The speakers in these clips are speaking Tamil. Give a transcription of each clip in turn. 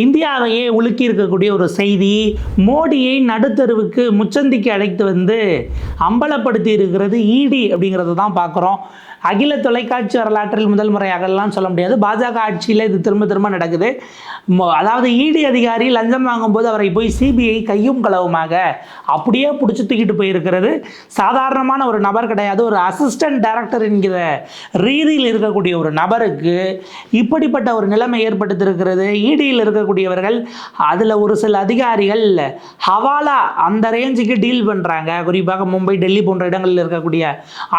இந்தியாவையே உலுக்கி இருக்கக்கூடிய ஒரு செய்தி மோடியை நடுத்தருவுக்கு முச்சந்திக்கு அழைத்து வந்து அம்பலப்படுத்தி இருக்கிறது ஈடி அப்படிங்கிறத தான் பார்க்குறோம். அகில தொலைக்காட்சி வரலாற்றில் முதல் முறையாகலாம் சொல்ல முடியாது. பாஜக ஆட்சியில் இது திரும்ப திரும்ப நடக்குது. அதாவது இடி அதிகாரி லஞ்சம் வாங்கும்போது அவரை போய் சிபிஐ கையும் களவுமாக அப்படியே பிடிச்சி தூக்கிட்டு போயிருக்கிறது. சாதாரணமான ஒரு நபர் கிடையாது. ஒரு அசிஸ்டன்ட் டைரக்டர் என்கிற ரீதியில் இருக்கக்கூடிய ஒரு நபருக்கு இப்படிப்பட்ட ஒரு நிலைமை ஏற்படுத்தியிருக்கிறது. இடியில் இருக்கக்கூடியவர்கள். அதில் ஒரு சில அதிகாரிகள் ஹவாலா அந்த ரேஞ்சுக்கு டீல் பண்ணுறாங்க குறிப்பாக மும்பை டெல்லி போன்ற இடங்களில் இருக்கக்கூடிய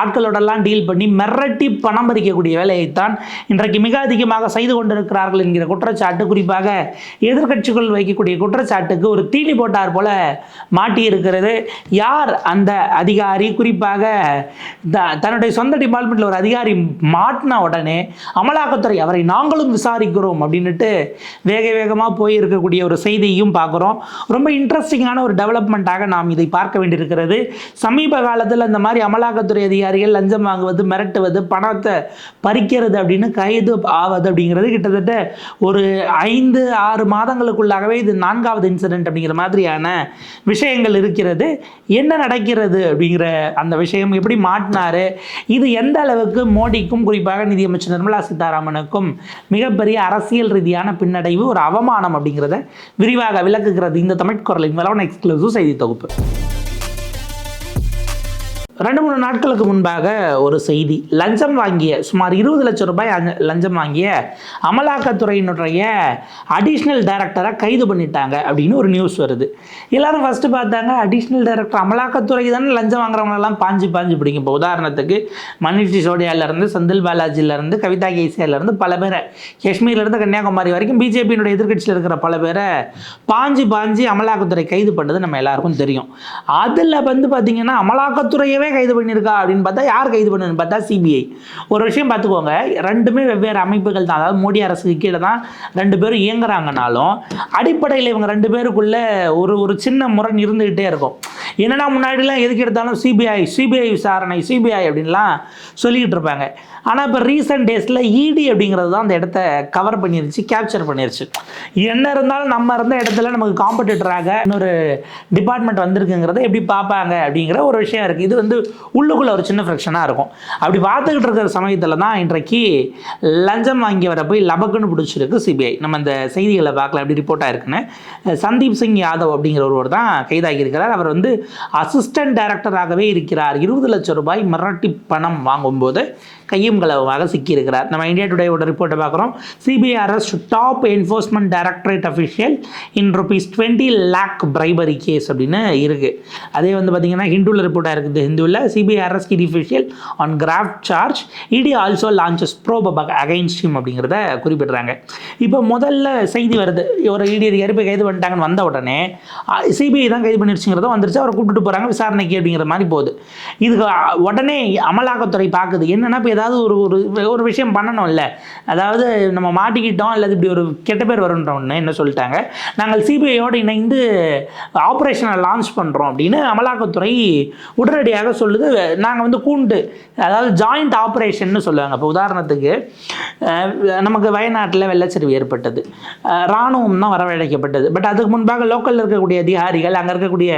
ஆட்களோடெல்லாம் டீல் பண்ணி மிரட்டி பணம் பறிக்கக்கூடிய வேலையைத்தான் இன்றைக்கு மிக அதிகமாக செய்து கொண்டிருக்கிறார்கள் என்கிற குற்றச்சாட்டு. குறிப்பாக எதிர்கட்சிகள் வைக்கக்கூடிய குற்றச்சாட்டுக்கு ஒரு தீனி போட்டார் போல மாட்டியிருக்கிறது. யார் அந்த அதிகாரி? குறிப்பாக தன்னுடைய சொந்த டிபார்ட்மெண்ட்டில் ஒரு அதிகாரி மாட்டின உடனே அமலாக்கத்துறை அவரை நாங்களும் விசாரிக்கிறோம் அப்படின்னுட்டு வேக வேகமாக போய் இருக்கக்கூடிய ஒரு செய்தியும் பார்க்குறோம். ரொம்ப இன்ட்ரெஸ்டிங்கான ஒரு டெவலப்மெண்ட்டாக நாம் இதை பார்க்க வேண்டியிருக்கிறது. சமீப காலத்தில் இந்த மாதிரி அமலாக்கத்துறை அதிகாரிகள் லஞ்சம் வாங்குவது மிரட்டுவது பணத்தை பறிக்கிறது அப்படின்னு கைது ஆவது அப்படிங்கிறது கிட்டத்தட்ட ஒரு ஐந்து ஆறு மாதங்களுக்குள்ளாகவே இது நான்காவது இன்சிடென்ட் அப்படிங்கிற மாதிரியான விஷயங்கள் இருக்கிறது. என்ன நடக்கிறது அப்படிங்கிற அந்த விஷயம் எப்படி மாட்டினாரு? இது எந்த அளவுக்கு மோடிக்கும் குறிப்பாக நிதியமைச்சர் நிர்மலா சீதாராமனுக்கும் மிகப்பெரிய அரசியல் ரீதியான பின்னடைவு ஒரு அவமானம் அப்படிங்கிறத விரிவாக விளக்குகிறது இந்த தமிழ் குரலின் மேலான எக்ஸ்க்ளூசிவ் செய்தி தொகுப்பு. ரெண்டு மூணு நாட்களுக்கு முன்பாக ஒரு செய்தி. லஞ்சம் வாங்கிய சுமார் இருபது லட்சம் ரூபாய் லஞ்சம் வாங்கிய அமலாக்கத்துறையினுடைய அடிஷ்னல் டைரக்டரை கைது பண்ணிட்டாங்க அப்படின்னு ஒரு நியூஸ் வருது. எல்லாரும் ஃபஸ்ட்டு பார்த்தாங்க அடிஷ்னல் டைரக்டர் அமலாக்கத்துறை தானே லஞ்சம் வாங்குறவங்களெல்லாம் பாஞ்சு பாஞ்சு பிடிக்கும். இப்போ உதாரணத்துக்கு மணிஷ் சிசோடியாலேருந்து செந்தில் பாலாஜியிலேருந்து கவிதா கேசியாலேருந்து பல பேரை காஷ்மீர்லேருந்து கன்னியாகுமரி வரைக்கும் பிஜேபியினுடைய எதிர்க்கட்சியில் இருக்கிற பல பேரை பாஞ்சு பாஞ்சு அமலாக்கத்துறை கைது பண்ணது நம்ம எல்லாருக்கும் தெரியும். அதில் வந்து பார்த்தீங்கன்னா அமலாக்கத்துறையவே கைது பண்ணியிருக்கா அப்படின்னு பார்த்தா யார் கைது பண்ணுன்னு பார்த்தா சிபிஐ ஒரு விஷயம் பார்த்துக்கோங்க ரெண்டுமே வெவ்வேறு அமைப்புகள் தான். அதாவது மோடி அரசுக்கு கீழே தான் ரெண்டு பேரும் இயங்குறாங்கனாலும் அடிப்படையில் இவங்க ரெண்டு பேருக்குள்ள ஒரு ஒரு சின்ன முரண் இருந்துக்கிட்டே இருக்கும். என்னன்னா முன்னாடிலாம் எதுக்கு எடுத்தாலும் சிபிஐ சிபிஐ விசாரணை சிபிஐ அப்படின்லாம் சொல்லிக்கிட்டு இருப்பாங்க. ஆனால் இப்போ ரீசெண்ட் டேஸில் இடி அப்படிங்கிறது தான் அந்த இடத்த கவர் பண்ணிருச்சு கேப்சர் பண்ணிருச்சு. என்ன இருந்தாலும் நம்ம இருந்த இடத்துல நமக்கு காம்படிட்டராக இன்னொரு டிபார்ட்மெண்ட் வந்திருக்குங்கிறத எப்படி பார்ப்பாங்க அப்படிங்கிற ஒரு விஷயம் இருக்குது இது வந்து உள்ளுக்குள்ளே ஒரு சின்ன ஃப்ரிக்ஷனாக இருக்கும். அப்படி பார்த்துக்கிட்டு இருக்கிற சமயத்தில் தான் இன்றைக்கு லஞ்சம் வாங்கி வர போய் லபக்குன்னு பிடிச்சிருக்கு சிபிஐ நம்ம இந்த செய்திகளை பார்க்கல அப்படி ரிப்போர்ட் ஆயிருக்குன்னு சந்தீப் சிங் யாதவ் அப்படிங்கிற ஒருவர் தான் கைதாகியிருக்கிறார் அவர் வந்து அசிஸ்டன்ட் டைரக்டராகவே இருக்கிறார். இருபது லட்சம் ரூபாய் மிரட்டி பணம் வாங்கும்போது கையும் களவுமாக சிக்கியிருக்கிறார். நம்ம இந்தியா டுடேவோட ரிப்போர்ட்டை பார்க்குறோம். CBI arrest top enforcement directorate official in rupees twenty lakh bribery case அப்படின்னு இருக்குது அதே வந்து பார்த்தீங்கன்னா ஹிந்துவில் ரிப்போர்ட்டாக இருக்குது. ஹிந்துவில் CBI arrest ED official on graft charge ED also launches probe against him அப்படிங்கிறத குறிப்பிடுறாங்க. இப்போ முதல்ல செய்தி வருது. ஒரு இடி அதிகாரி போய் கைது பண்ணிட்டாங்கன்னு வந்த உடனே சிபிஐ தான் கைது பண்ணிடுச்சுங்கிறத வந்துருச்சு. அவரை கூப்பிட்டு போகிறாங்க விசாரணைக்கு அப்படிங்கிற மாதிரி போகுது. இதுக்கு உடனே அமலாக்கத்துறை பார்க்குது. என்னென்னா இப்போ ஏதாவது ஒரு ஒரு ஒரு விஷயம் பண்ணணும்ல. அதாவது நம்ம மாட்டிக்கிட்டோம் அல்லது இப்படி ஒரு கெட்ட பேர் வருன்றோன்னு என்ன சொல்லிட்டாங்க. நாங்கள் சிபிஐயோடு இணைந்து ஆப்ரேஷனை லான்ச் பண்ணுறோம் அப்படின்னு அமலாக்கத்துறை உடனடியாக சொல்லுது. நாங்கள் வந்து கூண்டு அதாவது ஜாயிண்ட் ஆப்ரேஷன்னு சொல்லுவாங்க. இப்போ உதாரணத்துக்கு நமக்கு வயநாட்டில் வெள்ளச்சரிவு ஏற்பட்டது. ராணுவம் இராணுவம் தான் வரவழைக்கப்பட்டது. பட் அதுக்கு முன்பாக லோக்கலில் இருக்கக்கூடிய அதிகாரிகள் அங்கே இருக்கக்கூடிய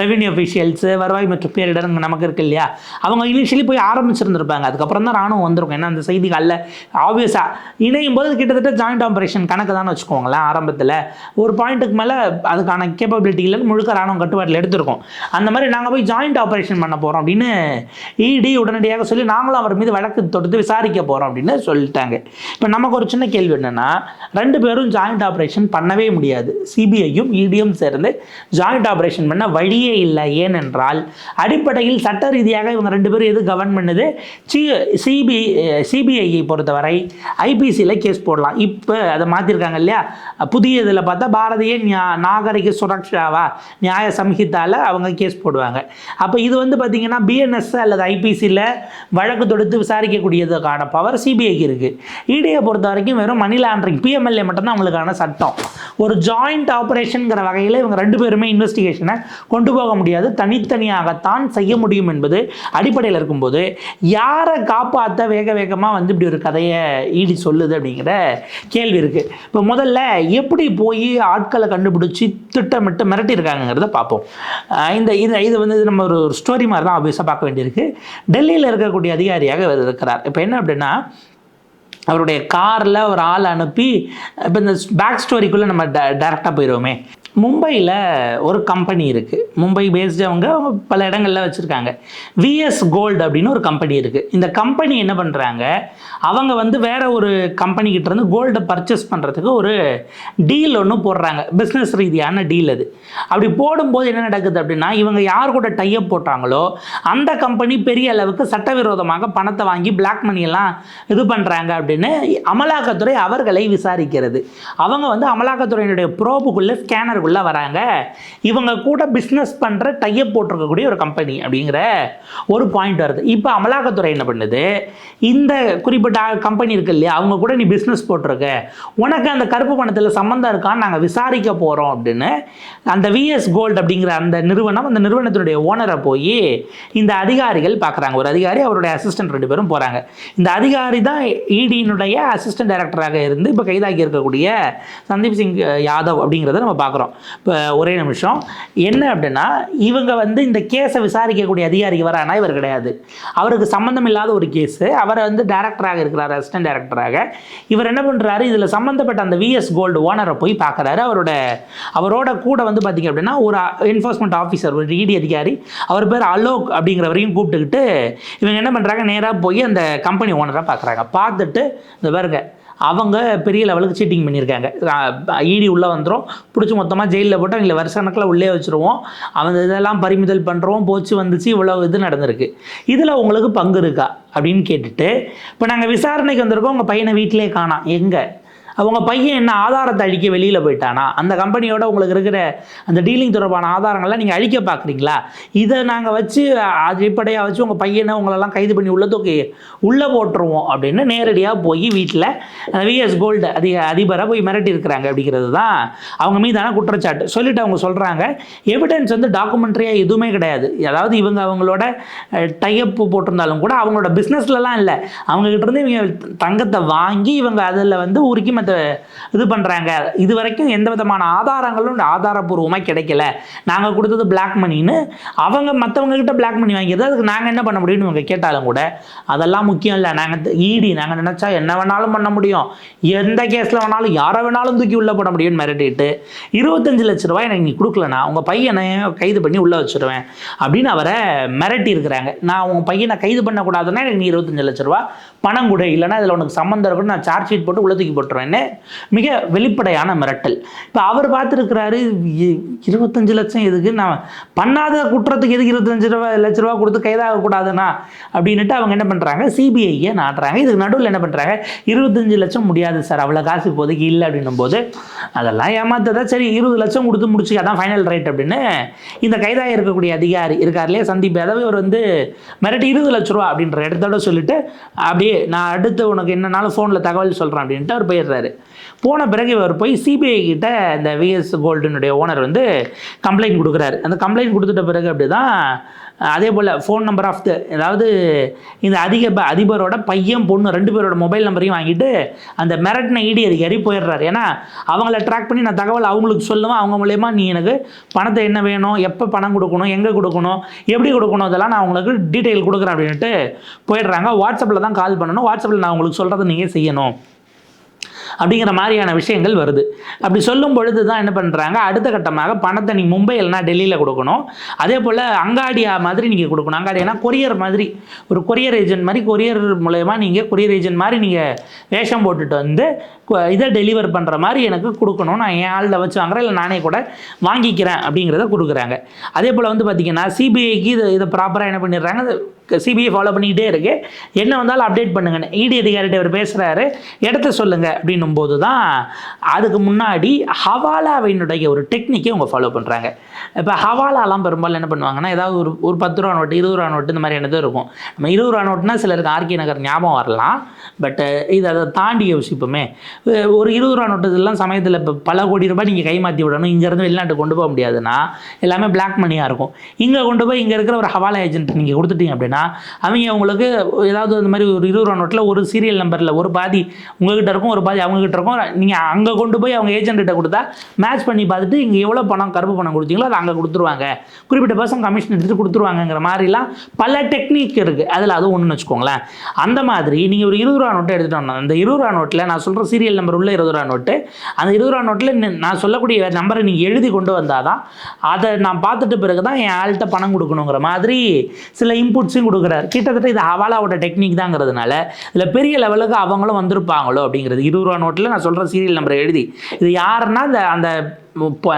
ரெவென்யூ அஃபிஷியல்ஸு வருவாய் மற்றும் பேரிடர் நமக்கு இருக்கு இல்லையா? அவங்க இனிஷியலி போய் ஆரம்பிச்சிருந்திருப்பாங்க. அதுக்கப்புறம் தான் ராணுவம் வந்திருக்கும். ஏன்னா அந்த செய்திகளில் ஆப்வியஸாக இணையும் போது கிட்டத்தட்ட ஜாயிண்ட் ஆப்ரேஷன் கணக்கு தான் வச்சுக்கோங்களேன் ஆரம்பத்தில். ஒரு பாயிண்ட்டுக்கு மேலே அதுக்கான கேப்பபிலிட்டி இல்லைன்னு முழுக்க ராணுவம் கட்டுப்பாட்டில் எடுத்திருக்கோம். அந்த மாதிரி நாங்கள் போய் ஜாயிண்ட் ஆப்ரேஷன் பண்ண போகிறோம் அப்படின்னு இடி உடனடியாக சொல்லி நாங்களும் அவர் மீது வழக்கு தொடுத்து விசாரிக்க போகிறோம் அப்படின்னு சொல்லிட்டாங்க. இப்போ நமக்கு ஒரு சின்ன கேள்வி என்னென்னா ரெண்டு பேரும் ஜாயிண்ட் ஆப்ரேஷன் பண்ணவே முடியாது. சிபிஐயும் இடியும் சேர்ந்து ஜாயிண்ட் ஆப்ரேஷன் பண்ண வழியே இல்லை. ஏனென்றால் அடிப்படையில் சட்ட ரீதியாக இவங்க ரெண்டு பேரும் எது கவர்ன் பண்ணுது சிபி சிபிஐயை பொறுத்தவரை ஐபிசியில் கேஸ் போடலாம். இப்போ அதை மாற்றிருக்காங்க இல்லையா? புதிய இதில் பார்த்தா பாரதிய நியா நாகரிக சுரக்ஷாவா நியாய சம்ஹிதாவில் அவங்க கேஸ் போடுவாங்க. அப்போ இது வந்து பார்த்தீங்கன்னா பிஎன்எஸ் அல்லது ஐபிசியில் வழக்கு தொடுத்து விசாரிக்கக்கூடியதுக்கான பவர் சிபிஐக்கு இருக்குது இடியை பொறுத்த வரைக்கும் வெறும் மணி லாண்டரிங் பிஎம்எல்ஏ மட்டும்தான் அவங்களுக்கான சட்டம். ஒரு ஜாயிண்ட் ஆப்ரேஷனுங்கிற வகையில் இவங்க ரெண்டு பேருமே இன்வெஸ்டிகேஷனை கொண்டு போக முடியாது. தனித்தனியாகத்தான் செய்ய முடியும் என்பது அடிப்படையில் இருக்கும்போது யாரை பார்த்தா வேக வேகமாக வந்து இப்படி ஒரு கதையை ஈடி சொல்லுது அப்படிங்கிற கேள்வி இருக்குது இப்போ முதல்ல எப்படி போய் ஆட்களை கண்டுபிடிச்சி திட்டமிட்டு மிரட்டியிருக்காங்கிறத பார்ப்போம். இந்த இது இது வந்து நம்ம ஒரு ஸ்டோரி மாதிரி தான் ஆப்வியஸாக பார்க்க வேண்டியிருக்கு. டெல்லியில் இருக்கக்கூடிய அதிகாரியாக இருக்கிறார். இப்போ என்ன அப்படின்னா அவருடைய காரில் ஒரு ஆள் அனுப்பி இப்போ இந்த பேக் ஸ்டோரிக்குள்ளே நம்ம ட டேரெக்டாக போயிடுவோமே மும்பையில் ஒரு கம்பெனி இருக்குது மும்பை பேஸ்டு அவங்க பல இடங்களில் வச்சுருக்காங்க. விஎஸ் கோல்டு அப்படின்னு ஒரு கம்பெனி இருக்குது இந்த கம்பெனி என்ன பண்ணுறாங்க அவங்க வந்து வேற ஒரு கம்பெனிக்கிட்ட இருந்து கோல்டை பர்ச்சேஸ் பண்ணுறதுக்கு ஒரு டீல் ஒன்று போடுறாங்க. பிஸ்னஸ் ரீதியான டீல் அது. அப்படி போடும்போது என்ன நடக்குது அப்படின்னா இவங்க யார் கூட டைப் போட்டாங்களோ அந்த கம்பெனி பெரிய அளவுக்கு சட்டவிரோதமாக பணத்தை வாங்கி பிளாக் மணியெல்லாம் இது பண்ணுறாங்க அப்படின்னு அமலாக்கத்துறை அவர்களை விசாரிக்கிறது. அவங்க வந்து அமலாக்கத்துறையினுடைய ப்ரோபுக்குள்ளே உள்ளே வராங்க. இவங்க கூட பிஸ்னஸ் பண்ணுற டையப் போட்டிருக்கக்கூடிய ஒரு கம்பெனி அப்படிங்கிற ஒரு பாயிண்ட் வருது. இப்போ அமலாக்கத்துறை என்ன பண்ணுது? இந்த குறிப்பிட்ட கம்பெனி இருக்கு இல்லையா அவங்க கூட நீ பிஸ்னஸ் போட்டிருக்க. உனக்கு அந்த கருப்பு பணத்தில் சம்மந்தம் இருக்கான்னு நாங்கள் விசாரிக்க போகிறோம் அப்படின்னு அந்த விஎஸ் கோல்டு அப்படிங்கிற அந்த நிறுவனம் அந்த நிறுவனத்தினுடைய ஓனரை போய் இந்த அதிகாரிகள் பார்க்குறாங்க ஒரு அதிகாரி அவருடைய அசிஸ்டன்ட் ரெண்டு பேரும் போகிறாங்க இந்த அதிகாரி தான் இடியினுடைய அசிஸ்டன்ட் டைரக்டராக இருந்து இப்போ கைதாகி இருக்கக்கூடிய சந்தீப் சிங் யாதவ் அப்படிங்கிறத நம்ம பார்க்குறோம் இப்போ ஒரே நிமிஷம். என்ன அப்படின்னா இவங்க வந்து இந்த கேஸை விசாரிக்கக்கூடிய அதிகாரி வரானா இவர் கிடையாது. அவருக்கு சம்மந்தம் இல்லாத ஒரு கேஸு அவரை வந்து டேரக்டராக இருக்கிறார் அசிஸ்டன்ட் டேரக்டராக இவர் என்ன பண்ணுறாரு இதில் சம்மந்தப்பட்ட அந்த விஎஸ் கோல்டு ஓனரை போய் பார்க்குறாரு அவரோட அவரோட கூட வந்து பார்த்திங்க அப்படின்னா ஒரு என்ஃபோர்ஸ்மெண்ட் ஆஃபீஸர் ஒரு இடி அதிகாரி. அவர் பேர் அலோக் அப்படிங்கிறவரையும் கூப்பிட்டுக்கிட்டு இவங்க என்ன பண்ணுறாங்க நேராக போய் அந்த கம்பெனி ஓனராக பார்க்குறாங்க பார்த்துட்டு இந்த பாருங்க அவங்க பெரிய லெவலுக்கு சீட்டிங் பண்ணியிருக்காங்க. ஈடி உள்ளே வந்துடும் பிடிச்சி மொத்தமாக ஜெயிலில் போட்டு அவங்கள வருஷ கணக்கில் உள்ளே வச்சுருவோம். அவங்க இதெல்லாம் பறிமுதல் பண்ணுறோம் போச்சு வந்துச்சு இவ்வளோ இது நடந்திருக்கு. இதில் உங்களுக்கு பங்கு இருக்கா? அப்படின்னு கேட்டுட்டு இப்போ நாங்கள் விசாரணைக்கு வந்திருக்கோம். உங்கள் பையனை வீட்டிலே காணாம் எங்கே? அவங்க பையன் என்ன ஆதாரத்தை அழிக்க வெளியில் போயிட்டானா? அந்த கம்பெனியோட உங்களுக்கு இருக்கிற அந்த டீலிங் தொடர்பான ஆதாரங்கள்லாம் நீங்கள் அழிக்க பார்க்குறீங்களா? இதை நாங்கள் வச்சு அடிப்படையாக வச்சு உங்கள் பையனை உங்களெல்லாம் கைது பண்ணி உள்ள தூக்கி உள்ளே போட்டுருவோம் அப்படின்னு நேரடியாக போய் வீட்டில் விஎஸ் கோல்டு அதிக அதிபராக போய் மிரட்டி இருக்கிறாங்க அப்படிங்கிறது தான் அவங்க மீதான குற்றச்சாட்டு. சொல்லிட்டு அவங்க சொல்கிறாங்க எவிடன்ஸ் வந்து டாக்குமெண்ட்ரியாக எதுவுமே கிடையாது. அதாவது இவங்க அவங்களோட டைப் போட்டிருந்தாலும் கூட அவங்களோட பிஸ்னஸ்லலாம் இல்லை. அவங்ககிட்ட இருந்து இவங்க தங்கத்தை வாங்கி இவங்க அதில் வந்து உருக்கி மற்ற இது பண்ணுறாங்க இது வரைக்கும் எந்த விதமான ஆதாரங்களும் ஆதாரபூர்வமாக கிடைக்கல. நாங்கள் கொடுத்தது பிளாக் மணின்னு அவங்க மற்றவங்ககிட்ட பிளாக் மணி வாங்கியது அதுக்கு நாங்கள் என்ன பண்ண முடியும்னு இவங்க கேட்டாலும் கூட அதெல்லாம் முக்கியம் இல்லை. நாங்கள் ஈடி நாங்கள் நினச்சா என்ன வேணாலும் பண்ண முடியும். எந்த கேஸில் வேணாலும் யாரை வேணாலும் தூக்கி உள்ளே போட முடியும்னு மிரட்டிட்டு இருபத்தஞ்சு லட்ச ரூபாய் எனக்கு நீ கொடுக்கலனா உங்கள் பையனை கைது பண்ணி உள்ளே வச்சுருவேன் அப்படின்னு அவரை மிரட்டி இருக்கிறாங்க. நான் உங்கள் பையனை கைது பண்ணக்கூடாதுன்னா எனக்கு நீ இருபத்தஞ்சு லட்ச ரூபா பணம் கொடு. இல்லைனா இதில் உனக்கு சம்மந்தம் இருக்குன்னு நான் சார்ஜ் ஷீட் போட்டு உள்ள தூக்கி போட்டுருவேன்னு மிக வெளிப்படையான மிரட்டல். இப்போ அவர் பார்த்துருக்கிறாரு இருபத்தஞ்சு லட்சம் எதுக்கு நான் பண்ணாத குற்றத்துக்கு எதுக்கு இருபத்தஞ்சு ரூபா லட்ச ரூபா கொடுத்து கைதாகக்கூடாதுண்ணா? அப்படின்னுட்டு அவங்க என்ன பண்ணுறாங்க சிபிஐயை நாட்டுறாங்க. இதுக்கு நடுவில் என்ன பண்ணுறாங்க இருபத்தஞ்சு லட்சம் முடியாது சார் அவ்வளோ காசு இப்போதைக்கு இல்லை அப்படின்னும் போது அதெல்லாம் ஏமாத்ததா? சரி இருபது லட்சம் கொடுத்து முடிச்சு அதான் ஃபைனல் ரேட் அப்படின்னு இந்த கைதாக இருக்கக்கூடிய அதிகாரி இருக்கார் இல்லையா சந்தீப் யாதவ் இவர் வந்து மிரட்டி இருபது லட்ச ரூபா அப்படின்ற இடத்தோட சொல்லிட்டு அப்படியே நான் அடுத்து உனக்கு என்னன்னாலும் ஃபோனில் தகவல் சொல்கிறேன் அப்படின்ட்டு அவர் போயிடுறாரு. போன பிறகு இவர் போய் சிபிஐ கிட்ட இந்த விஎஸ் கோல்டுனுடைய ஓனர் வந்து கம்ப்ளைண்ட் கொடுக்குறாரு. அந்த கம்ப்ளைண்ட் கொடுத்துட்ட பிறகு அப்படி தான் அதே போல் ஃபோன் நம்பர் ஆஃப் த அதாவது இந்த அதிக ப- அதிபரோட பையன் பொண்ணு ரெண்டு பேரோட மொபைல் நம்பரையும் வாங்கிட்டு அந்த மிரட்டின இடி அதிகாரி போயிடுறாரு. ஏன்னா அவங்கள ட்ராக் பண்ணி நான் தகவல் அவங்களுக்கு சொல்லுவேன் அவங்க மூலயமா நீ எனக்கு பணத்தை என்ன வேணும் எப்போ பணம் கொடுக்கணும் எங்கே கொடுக்கணும் எப்படி கொடுக்கணும் இதெல்லாம் நான் உங்களுக்கு டீட்டெயில் கொடுக்குறேன் அப்படின்ட்டு போயிடுறாங்க. வாட்ஸ்அப்பில் தான் கால் பண்ணணும். வாட்ஸ்அப்பில் நான் உங்களுக்கு சொல்கிறத நீங்கள் செய்யணும். அப்படிங்கிற மாதிரியான விஷயங்கள் வருது. அப்படி சொல்லும் பொழுது தான் என்ன பண்ணுறாங்க அடுத்த கட்டமாக பணத்தை நீ மும்பை இல்லைனா டெல்லியில் கொடுக்கணும். அதே போல் அங்காடியா மாதிரி நீங்கள் கொடுக்கணும். அங்காடியானா கொரியர் மாதிரி ஒரு கொரியர் ஏஜென்ட் மாதிரி கொரியர் மூலயமா நீங்கள் கொரியர் ஏஜென்ட் மாதிரி நீங்கள் வேஷம் போட்டுட்டு வந்து இதை டெலிவர் பண்ணுற மாதிரி எனக்கு கொடுக்கணும். நான் என் ஆளில் வச்சு வாங்குறேன் இல்லை நானே கூட வாங்கிக்கிறேன் அப்படிங்கிறத கொடுக்குறாங்க. அதே போல் வந்து பார்த்திங்கன்னா சிபிஐக்கு இதை இதை ப்ராப்பராக என்ன பண்ணிடுறாங்க? சிபிஐ ஃபாலோ பண்ணிக்கிட்டே இருக்கு. என்ன வந்தாலும் அப்டேட் பண்ணுங்கன்னு இடி அதிகாரிகிட்ட அவர் பேசுகிறாரு இடத்த சொல்லுங்க அப்படின்னும் போது தான் அதுக்கு முன்னாடி ஹவாலாவினுடைய ஒரு டெக்னிக்கை அவங்க ஃபாலோ பண்ணுறாங்க இப்போ ஹவாலாலாம் பெரும்பாலும் என்ன பண்ணுவாங்கன்னா ஏதாவது ஒரு ஒரு பத்து ரூபா நோட்டு இருபது ரூபா நோட்டு இந்த மாதிரி என்னது இருக்கும். நம்ம இருபது ரூபா நோட்டுனா சிலருக்கு ஆர்கே நகர் ஞாபகம் வரலாம். பட் இது அதை தாண்டி யோசிப்போமே. ஒரு இருபது ரூபா நோட்டு இதெல்லாம் சமயத்தில் இப்போ பல கோடி ரூபாய் நீங்கள் கை மாற்றி விடணும். இங்கேருந்து வெளிநாட்டுக்கு கொண்டு போக முடியாதுன்னா எல்லாமே பிளாக் மணியாக இருக்கும். இங்கே கொண்டு போய் இங்கே இருக்கிற ஒரு ஹவாலா ஏஜென்ட் நீங்கள் கொடுத்துட்டீங்க அப்படின்னா அவங்க உங்களுக்கு ஏதாவது இந்த மாதிரி ஒரு இருபது ரூபா நோட்டில் ஒரு சீரியல் நம்பரில் ஒரு பாதி உங்ககிட்ட இருக்கும் ஒரு பாதி அவங்ககிட்ட இருக்கும். நீங்கள் அங்கே கொண்டு போய் அவங்க ஏஜென்ட்கிட்ட கொடுத்தா மேட்ச் பண்ணி பார்த்துட்டு இங்கே எவ்வளோ பணம் கருப்பு பணம் கொடுத்தீங்களோ அதை அங்கே கொடுத்துருவாங்க. குறிப்பிட்ட பர்சன் கமிஷன் எடுத்துகிட்டு கொடுத்துருவாங்கங்கிற மாதிரிலாம் பல டெக்னிக் இருக்குது அதில் அது ஒன்றுன்னு வச்சுக்கோங்களேன். அந்த மாதிரி நீங்கள் ஒரு இருபது ரூபா நோட்டை எடுத்துகிட்டு அந்த இருபது ரூபா நோட்டில் நான் சொல்கிற சீரியல் நம்பர் உள்ள இருபது ரூபா நோட்டு அந்த இருபது ரூபா நோட்டில் நான் சொல்லக்கூடிய நம்பரை நீங்கள் எழுதி கொண்டு வந்தால் தான் அதை நான் பார்த்துட்டு பிறகு தான் என் ஆள்கிட்ட பணம் கொடுக்கணுங்கிற மாதிரி சில இன்புட்ஸும் கொடுக்குறாரு. கிட்டத்தட்ட இது ஹவாலாவோட டெக்னிக் தாங்கிறதுனால இதில் பெரிய லெவலுக்கு அவங்களும் வந்திருப்பாங்களோ அப்படிங்கிறது. இருபது ரூபா நோட்டில் நான் சொல்கிற சீரியல் நம்பரை எழுதி. இது யாருன்னா இந்த அந்த இப்போ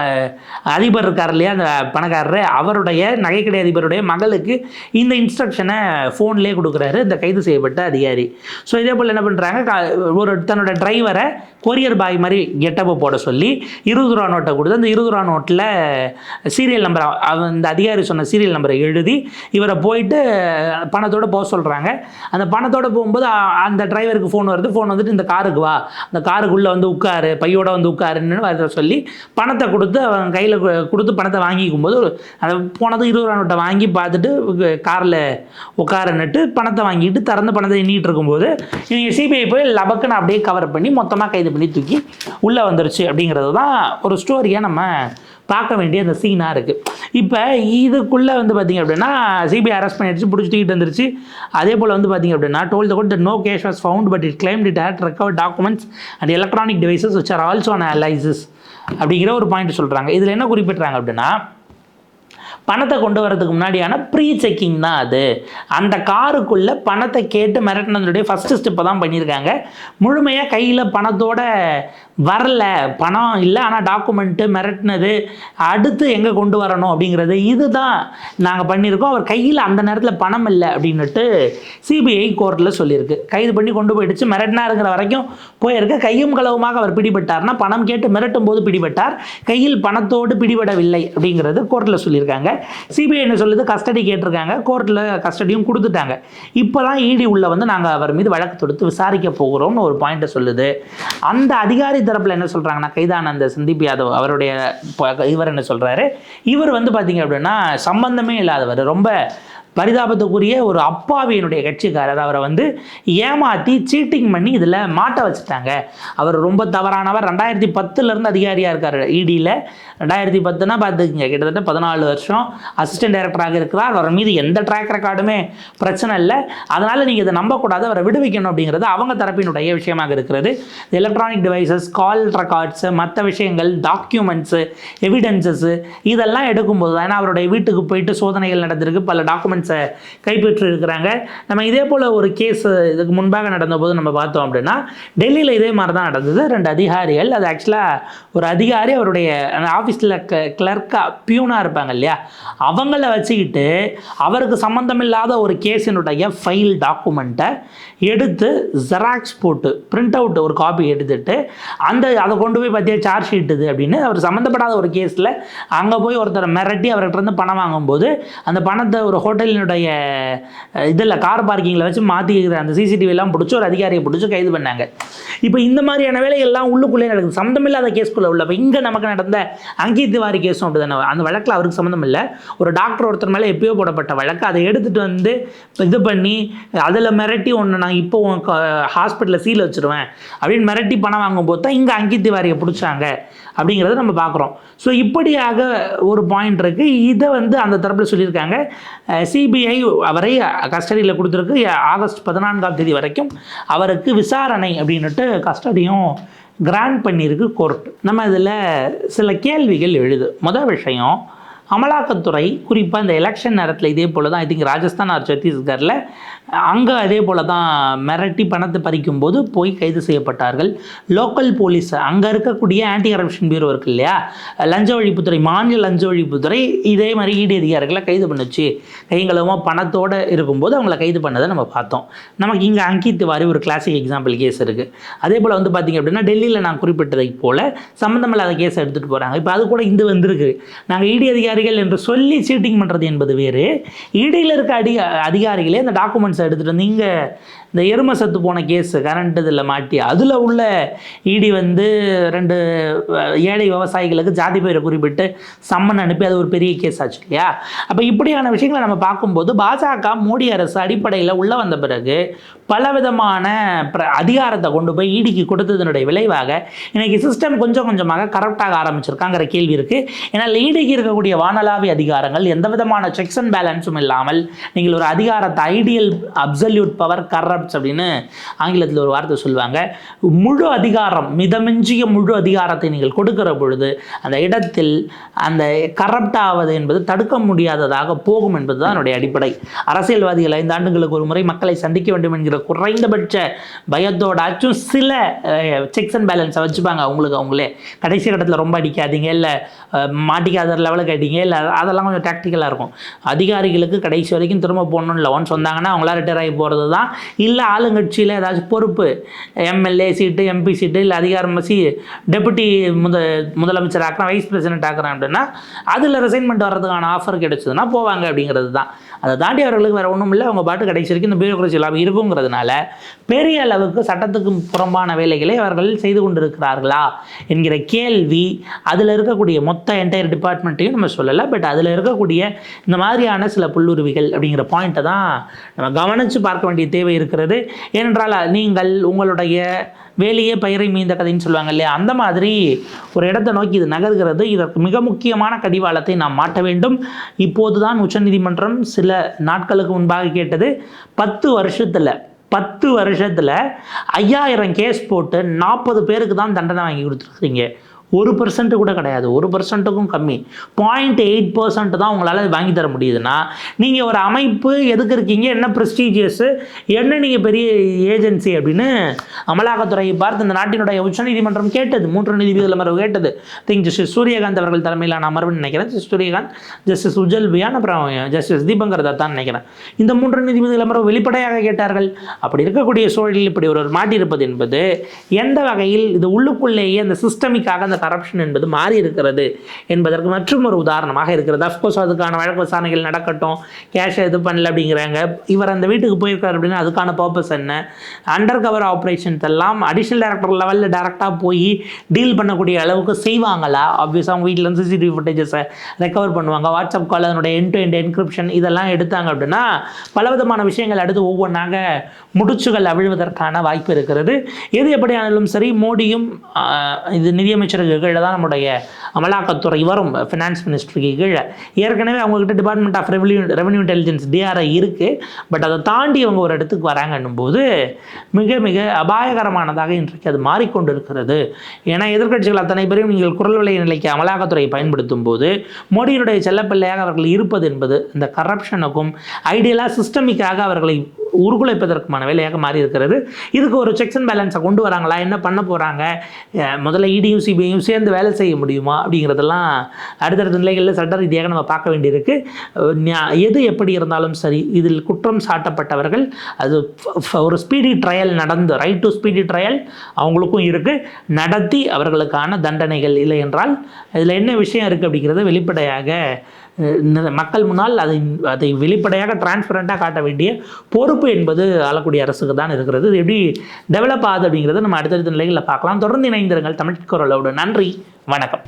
அதிபர் இருக்கார் இல்லையா அந்த பணக்காரர்? அவருடைய நகைக்கடை அதிபருடைய மகளுக்கு இந்த இன்ஸ்ட்ரக்ஷனை ஃபோன்லேயே கொடுக்குறாரு இந்த கைது செய்யப்பட்ட அதிகாரி. ஸோ இதே போல் என்ன பண்ணுறாங்க ஒரு தன்னோட டிரைவரை கொரியர் பாய் மாதிரி கெட்டப்பை போட சொல்லி இருபது ரூபா நோட்டை கொடுத்து அந்த இருபது ரூபா நோட்டில் சீரியல் நம்பரை அந்த அதிகாரி சொன்ன சீரியல் நம்பரை எழுதி இவரை போயிட்டு பணத்தோடு போக சொல்கிறாங்க அந்த பணத்தோட போகும்போது அந்த டிரைவருக்கு ஃபோன் வருது ஃபோன் வந்துட்டு இந்த காருக்கு வா. அந்த காருக்குள்ளே வந்து உட்காரு பையோட வந்து உட்காருன்னு வர சொல்லி பணத்தை கொடுத்து அவன் கையில் கொடுத்து பணத்தை வாங்கிக்கும் போது அதை போனது இருபது ரூபா நோட்டை வாங்கி பார்த்துட்டு காரில் உட்காரன்னுட்டு பணத்தை வாங்கிட்டு திறந்து பணத்தை எண்ணிகிட்டு இருக்கும்போது இவங்க சிபிஐ போய் லபக்குன்னு அப்படியே கவர் பண்ணி மொத்தமாக கைது பண்ணி தூக்கி உள்ளே வந்துருச்சு அப்படிங்கிறது தான் ஒரு ஸ்டோரியாக நம்ம பார்க்க வேண்டிய அந்த சீனாக இருக்குது இப்போ இதுக்குள்ளே வந்து பார்த்திங்க அப்படின்னா சிபிஐ அரெஸ்ட் பண்ணிடுச்சு பிடிச்சி தூக்கிட்டு வந்துருச்சு. அதே போல் வந்து பார்த்திங்க அப்படின்னா told the court no cash was found but it claim it had recover documents and electronic devices which are also analyses அப்படிங்கிற ஒரு பாயிண்ட் சொல்கிறாங்க இதில் என்ன குறிப்பிட்றாங்க அப்படின்னா பணத்தை கொண்டு வரதுக்கு முன்னாடியான ப்ரீ செக்கிங் தான் அது. அந்த காருக்குள்ளே பணத்தை கேட்டு மிரட்டினதுடைய ஃபஸ்ட்டு ஸ்டெப்பை தான் பண்ணியிருக்காங்க. முழுமையாக கையில் பணத்தோட வரல. பணம் இல்லை ஆனால் டாக்குமெண்ட்டு மிரட்டினது. அடுத்து எங்கே கொண்டு வரணும் அப்படிங்கிறது இதுதான் நாங்கள் பண்ணியிருக்கோம். அவர் கையில் அந்த நேரத்தில் பணம் இல்லை அப்படின்னுட்டு சிபிஐ கோர்ட்டில் சொல்லியிருக்கு. கைது பண்ணி கொண்டு போயிடுச்சு. மிரட்டினாருங்கிற வரைக்கும் போயிருக்க. கையும் களவுமாக அவர் பிடிபட்டார்னா பணம் கேட்டு மிரட்டும் போது பிடிபட்டார். கையில் பணத்தோடு பிடிபடவில்லை அப்படிங்கிறது கோர்ட்டில் சொல்லியிருக்காங்க. சிபிஐ என்ன சொல்லுது? கஸ்டடி கேட்டிருக்காங்க. கோர்ட்டில் கஸ்டடியும் கொடுத்துட்டாங்க. இப்போ தான் இடி உள்ள வந்து நாங்கள் அவர் மீது வழக்கு தொடுத்து விசாரிக்க போகிறோம்னு ஒரு பாயிண்ட்டை சொல்லுது. அந்த அதிகாரி தரப்பில் என்ன சொல்கிறாங்கன்னா கைதான அந்த சந்தீப் யாதவ் அவருடைய இவர் என்ன சொல்கிறாரு இவர் வந்து பார்த்தீங்க அப்படின்னா சம்பந்தமே இல்லாதவர். ரொம்ப பரிதாபத்துக்குரிய ஒரு அப்பாவியனுடைய கட்சிக்காரர் அவரை வந்து ஏமாற்றி சீட்டிங் பண்ணி இதில் மாட்ட வச்சுட்டாங்க. அவர் ரொம்ப தவறானவர். ரெண்டாயிரத்தி பத்துலேருந்து அதிகாரியாக இருக்கார் இடியில் ரெண்டாயிரத்தி பத்துனா பார்த்துக்குங்க கிட்டத்தட்ட பதினாலு வருஷம் அசிஸ்டன்ட் டைரக்டராக இருக்கிறார். அவர் மீது எந்த ட்ராக் ரெக்கார்டுமே பிரச்சனை இல்லை. அதனால் நீங்கள் இதை நம்பக்கூடாது அவரை விடுவிக்கணும் அப்படிங்கிறது அவங்க தரப்பினுடைய விஷயமாக இருக்கிறது. எலக்ட்ரானிக் டிவைசஸ் கால் ரெக்கார்ட்ஸு மற்ற விஷயங்கள் டாக்குமெண்ட்ஸு எவிடன்சஸ்ஸு இதெல்லாம் எடுக்கும்போது தான் ஏன்னா அவருடைய வீட்டுக்கு போயிட்டு சோதனைகள் நடந்திருக்கு. பல டாக்குமெண்ட்ஸ் கைப்பற்றி இருக்கிறாங்க நம்ம இதே போல் ஒரு கேஸ் இதுக்கு முன்பாக நடந்தபோது நம்ம பார்த்தோம் அப்படின்னா டெல்லியில் இதே மாதிரி தான் நடந்தது. ரெண்டு அதிகாரிகள் அது ஆக்சுவலாக ஒரு அதிகாரி அவருடைய ஆஃபீஸில் க கிளர்க்காக பியூனாக இருப்பாங்க இல்லையா? அவங்கள வச்சுக்கிட்டு அவருக்கு சம்மந்தமில்லாத ஒரு கேஸினுடைய ஃபைல் டாக்குமெண்ட்டை எடுத்து ஜெராக்ஸ் போட்டு பிரிண்ட் அவுட் ஒரு காப்பி எடுத்துட்டு அந்த அதை கொண்டு போய் பார்த்தியா சார்ஜ் ஷீட் இது அப்படின்னு அவர் சம்மந்தப்படாத ஒரு கேஸில் அங்கே போய் ஒருத்தரை மிரட்டி அவர்கிட்ட இருந்து பணம் வாங்கும்போது அந்த பணத்தை ஒரு ஹோட்டலினுடைய இதில் கார் பார்க்கிங்கில் வச்சு மாற்றிக்கிற அந்த சிசிடிவிலாம் பிடிச்சி ஒரு அதிகாரியை பிடிச்சி கைது பண்ணாங்க. இப்போ இந்த மாதிரியான வேலைகள்லாம் உள்ளுக்குள்ளே நடக்குது. சம்மந்தமில்லாத கேஸ்க்குள்ளே உள்ள இங்கே நமக்கு நடந்த அங்கித் திவாரி கேஸும் அப்படி தானே? அந்த வழக்கில் அவருக்கு சம்மந்தம் இல்லை. ஒரு டாக்டர் ஒருத்தர் மேலே எப்பயோ போடப்பட்ட வழக்கு. அதை எடுத்துகிட்டு வந்து இது பண்ணி அதில் மிரட்டி ஒன்று நான் இப்போ ஹாஸ்பிட்டலில் சீல் வச்சுருவேன் அப்படின்னு மிரட்டி பணம் வாங்கும்போது தான் இங்கே அங்கித் திவாரியை பிடிச்சாங்க. அப்படிங்கிறத நம்ம பார்க்குறோம். ஸோ இப்படியாக ஒரு பாயிண்ட் இருக்குது இதை வந்து அந்த தரப்பில் சொல்லியிருக்காங்க. சிபிஐ அவரை கஸ்டடியில் கொடுத்துருக்கு. ஆகஸ்ட் பதினான்காம் தேதி வரைக்கும் அவருக்கு விசாரணை அப்படின்னுட்டு கஸ்டடியும் கிராண்ட் பண்ணியிருக்கு கோர்ட் நம்ம இதில் சில கேள்விகள் எழுது. முதல் விஷயம் அமலாக்கத்துறை குறிப்பாக இந்த எலெக்ஷன் நேரத்தில் இதே போல் தான் ஐ திங்க் ராஜஸ்தான் ஆர் சத்தீஸ்கரில் அங்கே அதே போல் தான் மிரட்டி பணத்தை பறிக்கும்போது போய் கைது செய்யப்பட்டார்கள். லோக்கல் போலீஸ் அங்கே இருக்கக்கூடிய ஆன்டி கரப்ஷன் பியூரோ இருக்கு இல்லையா? லஞ்ச ஒழிப்புத்துறை மாநில லஞ்ச ஒழிப்புத்துறை இதே மாதிரி ஈடு அதிகாரிகளை கைது பண்ணுச்சு. கைங்களமாக பணத்தோடு இருக்கும்போது அவங்கள கைது பண்ணதை நம்ம பார்த்தோம். நமக்கு இங்கே அங்கித் திவாரி ஒரு கிளாசிக் எக்ஸாம்பிள் கேஸ் இருக்குது அதே போல் வந்து பார்த்திங்க அப்படின்னா டெல்லியில் நான் குறிப்பிட்டதை போல் சம்மந்தமில்லாத கேஸ் எடுத்துகிட்டு போகிறாங்க இப்போ அது கூட இந்து வந்திருக்கு. நாங்கள் இடி அதிகாரிகள் என்று சொல்லி சீட்டிங் பண்ணுறது என்பது வேறு. இடையில் இருக்க அடி அதிகாரிகளே அந்த டாக்குமெண்ட்ஸை எடுத்துகிட்டு வந்து இங்கே இந்த எருமை சத்து போன கேஸ் கரண்ட் இதில் மாட்டி அதில் உள்ள இடி வந்து ரெண்டு ஏழை விவசாயிகளுக்கு ஜாதி பெயரை குறிப்பிட்டு சம்மன் அனுப்பி அது ஒரு பெரிய கேஸ் ஆச்சு இல்லையா? அப்போ இப்படியான விஷயங்களை நம்ம பார்க்கும்போது பாஜக மோடி அரசு அடிப்படையில் உள்ளே வந்த பிறகு பலவிதமான பிர அதிகாரத்தை கொண்டு போய் ஈடிக்கு கொடுத்ததனுடைய விளைவாக இன்றைக்கி சிஸ்டம் கொஞ்சம் கொஞ்சமாக கரெக்டாக ஆரம்பிச்சிருக்காங்கிற கேள்வி இருக்குது ஏன்னா ஈடிக்கு இருக்கக்கூடிய வானளாவிய அதிகாரங்கள் எந்த விதமான செக்ஸ் அண்ட் பேலன்ஸும் இல்லாமல் நீங்கள் ஒரு அதிகாரத்தை ஐடியல் அப்சல்யூட் பவர் கரப்ட்ஸ் அப்படின்னு ஆங்கிலத்தில் ஒரு வார்த்தை சொல்லுவாங்க. முழு அதிகாரம் மிதமிஞ்சிய முழு அதிகாரத்தை நீங்கள் கொடுக்கிற பொழுது அந்த இடத்தில் அந்த கரப்ட் ஆவது என்பது தடுக்க முடியாததாக போகும் என்பது தான் என்னுடைய அடிப்படை. அரசியல்வாதிகள் ஐந்து ஆண்டுகளுக்கு ஒரு முறை மக்களை சந்திக்க வேண்டும் என்கிற குறைந்தபட்ச பயத்தோடாச்சும் சில செக்ஸ் அண்ட் பேலன்ஸை வச்சுப்பாங்க. அவங்களுக்கு அவங்களே. கடைசி கட்டத்தில் ரொம்ப அடிக்காதீங்க. இல்லை மாட்டிக்காத லெவலுக்கு அடிங்க. இல்லை அதெல்லாம் கொஞ்சம் டாக்டிக்கலாக இருக்கும். அதிகாரிகளுக்கு கடைசி வரைக்கும் திரும்ப போகணும்னு இல்லை. ஒன்ஸ் வந்தாங்கன்னா அவங்களா ரிட்டையர் ஆகி போகிறது தான் இல்லை ஆளுங்கட்சியில் ஏதாச்சும் பொறுப்பு. எம்எல்ஏ சீட்டு எம்பி சீட்டு இல்லை அதிகாரம் சி டெபுட்டி முத முதலமைச்சர் ஆக்குறேன் வைஸ் பிரசிடென்ட் ஆக்குறேன் அப்படின்னா அதில் ரிசைன்மெண்ட் வர்றதுக்கான ஆஃபர் கிடைச்சதுன்னா போவாங்க அப்படிங்கிறது தான் அதை தாண்டி அவர்களுக்கு வேறு ஒன்றும் இல்லை. அவங்க பாட்டு கடைசி வரைக்கும் இந்த பியூரோக்ரஸி லாபம் இருக்குங்கிறதுனால பெரிய அளவுக்கு சட்டத்துக்கு புறம்பான வேலைகளை அவர்கள் செய்து கொண்டிருக்கிறார்களா என்கிற கேள்வி அதில் இருக்கக்கூடிய மொத்த என்டையர் டிபார்ட்மெண்ட்டையும் நம்ம சொல்லலை. பட் அதில் இருக்கக்கூடிய இந்த மாதிரியான சில புல்லுருவிகள் அப்படிங்கிற பாயிண்ட்டை தான் நம்ம கவனித்து பார்க்க வேண்டிய தேவை இருக்கிறது. ஏனென்றால் நீங்கள் உங்களுடைய வேலையே பயிரை மீந்த கதைன்னு சொல்லுவாங்க இல்லையா? அந்த மாதிரி ஒரு இடத்தை நோக்கி இது நகர்கிறது. இதற்கு மிக முக்கியமான கடிவாளத்தை நாம் மாட்ட வேண்டும். இப்போது தான் உச்சநீதிமன்றம் சில நாட்களுக்கு முன்பாக கேட்டது பத்து வருஷத்தில் பத்து வருஷத்தில் ஐயாயிரம் கேஸ் போட்டு நாற்பது பேருக்கு தான் தண்டனை வாங்கி கொடுத்துருக்குறீங்க. ஒரு பர்சன்ட் கூட கிடையாது. ஒரு பர்சன்ட்டுக்கும் கம்மி. பாயிண்ட் எயிட் பர்சன்ட் தான் உங்களால் வாங்கி தர முடியுதுன்னா நீங்கள் ஒரு அமைப்பு எதுக்கு இருக்கீங்க? என்ன ப்ரெஸ்டீஜியஸு என்ன நீங்கள் பெரிய ஏஜென்சி அப்படின்னு அமலாக்கத்துறையை பார்த்து இந்த நாட்டினுடைய உச்சநீதிமன்றம் கேட்டது. மூன்று நீதிபதிகள் அமர்வு கேட்டது. திங் ஜஸ்டிஸ் சூரியகாந்த் அவர்கள் தலைமையிலான அமர்வுன்னு நினைக்கிறேன். ஜஸ்டிஸ் சூரியகாந்த் ஜஸ்டிஸ் உஜல் வியான் அப்புறம் ஜஸ்டிஸ் தீபங்கர் தத்தான் நினைக்கிறேன். இந்த மூன்று நீதிபதிகள் அமர்வு வெளிப்படையாக கேட்டார்கள். அப்படி இருக்கக்கூடிய சூழலில் இப்படி ஒருவர் மாட்டியிருப்பது என்பது எந்த வகையில் இது உள்ளுக்குள்ளேயே அந்த சிஸ்டமிக்காக அந்த கரப்ஷன் என்பது மாறி இருக்கிறது என்பதற்கு மற்றும் ஒரு உதாரணமாக இருக்கிறது. அஃப்கோர்ஸ் அதுக்கான வழக்கு விசாரணைகள் நடக்கட்டும். கேஷை இது பண்ணல அப்படிங்கிறாங்க. இவர் அந்த வீட்டுக்கு போயிருக்காரு அப்படின்னா அதுக்கான பர்பஸ் என்ன? அண்டர் கவர் ஆப்ரேஷன்ஸ் எல்லாம் அடிஷனல் டேரக்டர் லெவலில் டேரெக்டாக போய் டீல் பண்ணக்கூடிய அளவுக்கு செய்வாங்களா? ஆப்வியஸாக அவங்க வீட்டில் இருந்து சிசிடிவி ஃபுட்டேஜஸை ரெக்கவர் பண்ணுவாங்க. வாட்ஸ்அப் கால் அதனுடைய என் டு எண்ட் என்கிரிப்ஷன் இதெல்லாம் எடுத்தாங்க அப்படின்னா பலவிதமான விஷயங்கள் அடுத்து ஒவ்வொன்றாக முடிச்சுகள் அவிழ்வதற்கான வாய்ப்பு இருக்கிறது. எது எப்படியானாலும் சரி மோடியும் இது இது கீழே தான் நம்முடைய அமலாக்கத்துறை வரும் ஃபினான்ஸ் மினிஸ்ட்ரிக்கு கீழே. ஏற்கனவே அவங்கக்கிட்ட department of revenue revenue intelligence DRI இருக்குது பட் அதை தாண்டி அவங்க ஒரு இடத்துக்கு வராங்கன்னும் போது மிக மிக அபாயகரமானதாக இன்றைக்கு அது மாறிக்கொண்டு இருக்கிறது ஏன்னா எதிர்க்கட்சிகள் அத்தனை பேரையும் நீங்கள் குரல் விலை நிலைக்கு அமலாக்கத்துறையை பயன்படுத்தும் போது மோடியினுடைய செல்லப்பிள்ளையாக அவர்கள் இருப்பது என்பது இந்த கரப்ஷனுக்கும் ஐடியலாக சிஸ்டமிக்காக அவர்களை உருகுலைப்பதற்குமான வேலையாக மாறி இருக்கிறது இதுக்கு ஒரு செக்ஸ் அண்ட் பேலன்ஸை கொண்டு வராங்களா? என்ன பண்ண போகிறாங்க முதல்ல இடியூசிபி இடியும் சேர்ந்து வேலை செய்ய முடியுமா அப்படிங்கிறதெல்லாம் அடுத்தடுத்த நிலைகளில் சட்ட ரீதியாக நம்ம பார்க்க வேண்டியிருக்கு. எது எப்படி இருந்தாலும் சரி இதில் குற்றம் சாட்டப்பட்டவர்கள் அது ஒரு ஸ்பீடி ட்ரையல் நடந்து ரைட் டு ஸ்பீடி ட்ரையல் அவங்களுக்கும் இருக்குது நடத்தி அவர்களுக்கான தண்டனைகள் இல்லை என்றால் இதில் என்ன விஷயம் இருக்குது அப்படிங்கிறத வெளிப்படையாக மக்கள் முன்னால் அதை அதை வெளிப்படையாக டிரான்ஸ்பரண்ட்டாக காட்ட வேண்டிய பொறுப்பு என்பது ஆளக்கூடிய அரசுக்கு தான் இருக்கிறது. இது எப்படி டெவலப் ஆகுது அப்படிங்கிறத நம்ம அடுத்தடுத்த நிலைகளில் பார்க்கலாம். தொடர்ந்து இணைந்திருங்கள் தமிழ் குரலோடு. நன்றி. வணக்கம்.